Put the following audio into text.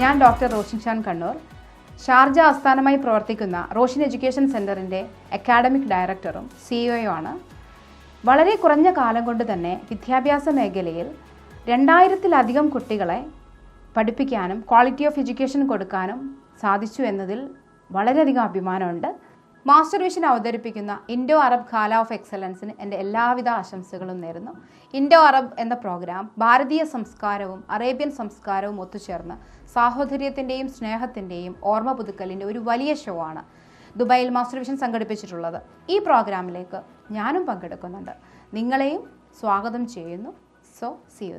ഞാൻ doctor Roshan Shan Kannur. Sharjah ആസ്ഥാനമായി പ്രവർത്തിക്കുന്ന റോഷൻ എഡ്യൂക്കേഷൻ സെന്ററിന്റെ അക്കാഡമിക് ഡയറക്ടറും സിഇഒയും ആണ് വളരെ കുറഞ്ഞ കാലം കൊണ്ട് തന്നെ വിദ്യാഭ്യാസ മേഖലയിൽ രണ്ടായിരത്തിലധികം കുട്ടികളെ പഠിപ്പിക്കാനും ക്വാളിറ്റി ഓഫ് എഡ്യൂക്കേഷൻ കൊടുക്കാനും സാധിച്ചു എന്നതിൽ വളരെയധികം അഭിമാനമുണ്ട്. മാസ്റ്റർ വിഷൻ അവതരിപ്പിക്കുന്ന ഇൻഡോ അറബ് ഖാല ഓഫ് എക്സലൻസിന് എന്റെ എല്ലാവിധ ആശംസകളും നേരുന്നു. ഇൻഡോ അറബ് എന്ന പ്രോഗ്രാം ഭാരതീയ സംസ്കാരവും അറേബ്യൻ സംസ്കാരവും ഒത്തുചേർന്ന് സാഹോദര്യത്തിന്റെയും സ്നേഹത്തിന്റെയും ഓർമ്മ പുതുക്കലിന്റെ ഒരു വലിയ ഷോ ആണ് ദുബായിൽ മാസ്റ്റർ വിഷൻ സംഘടിപ്പിച്ചിട്ടുള്ളത്. ഈ പ്രോഗ്രാമിലേക്ക് ഞാനും പങ്കെടുക്കുന്നുണ്ട്. നിങ്ങളെയും സ്വാഗതം ചെയ്യുന്നു. So C U